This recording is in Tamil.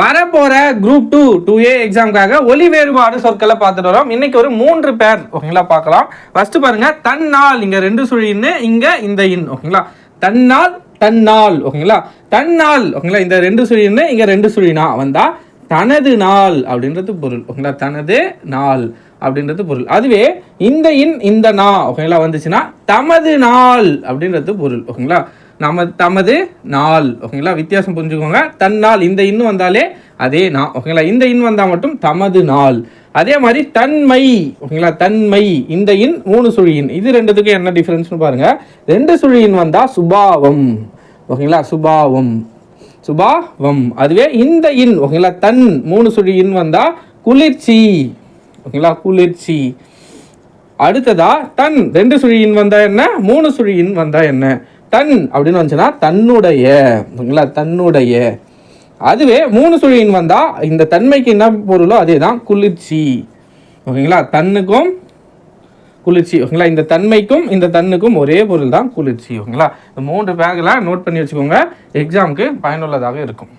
வரப்போற குரூப் டூ டூ ஏ எக்ஸாமுக்காக ஒலி வேறுபாடு சொற்களை பார்த்துட்டு வரோம். இன்னைக்கு ஒரு மூன்று பேர் ஓகேங்களா பார்க்கலாம். ஃபர்ஸ்ட் பாருங்க தன்னால் இங்க ரெண்டு சுழின்னு இங்க இந்த இன் ஓகேங்களா தன்னால் தன்னால் ஓகேங்களா தன்னால் ஓகேங்களா இந்த ரெண்டு சுழின்னு இங்க ரெண்டு சுழினா வந்தா தனது நாள் அப்படின்றது பொருள் ஓகேங்களா தனது நாள் அப்படின்றது பொருள். அதுவே இந்த இன் இந்த நா ஓகேங்களா வந்துச்சுன்னா தமது நாள் அப்படின்றது பொருள் ஓகேங்களா நமது தமது நாள் ஓகேங்களா? வித்தியாசம் புரிஞ்சுக்கோங்க. தன் நாள் இந்த இன் வந்தாலே அதே நா ஓகேங்களா? இந்த இன் வந்தால் மட்டும் தமது நாள். அதே மாதிரி தன்மை ஓகேங்களா? தன்மை இந்த இன் மூணு சுழியின் இது ரெண்டுத்துக்கும் என்ன டிஃப்ரென்ஸ்னு பாருங்கள் ரெண்டு சுழியின் வந்தால் சுபாவம் ஓகேங்களா? சுபாவம். சுபாவம். அதுவே இந்த இன் ஓகேங்களா? தன் மூணு சுழி இன் வந்தால் குளிர்ச்சி ஓகேங்களா? குளிர்ச்சி. அடுத்ததா தன். ரெண்டு சுழியின் வந்தா என்ன? மூணு சுழியின் வந்தா என்ன? தன் அப்படின்னு வந்துச்சுன்னா தன்னுடைய ஓகேங்களா தன்னுடைய. அதுவே மூணு சுழியின் வந்தால் இந்த தன்மைக்கு என்ன பொருளோ அதே தான் குளிர்ச்சி. ஓகேங்களா தன்னுக்கும் குளிர்ச்சி. ஓகேங்களா இந்த தன்மைக்கும் இந்த தன்னுக்கும் ஒரே பொருள் தான் குளிர்ச்சி. ஓகேங்களா இந்த மூன்று பேக்கில் நோட் பண்ணி வச்சுக்கோங்க. எக்ஸாமுக்கு பயனுள்ளதாக இருக்கும்.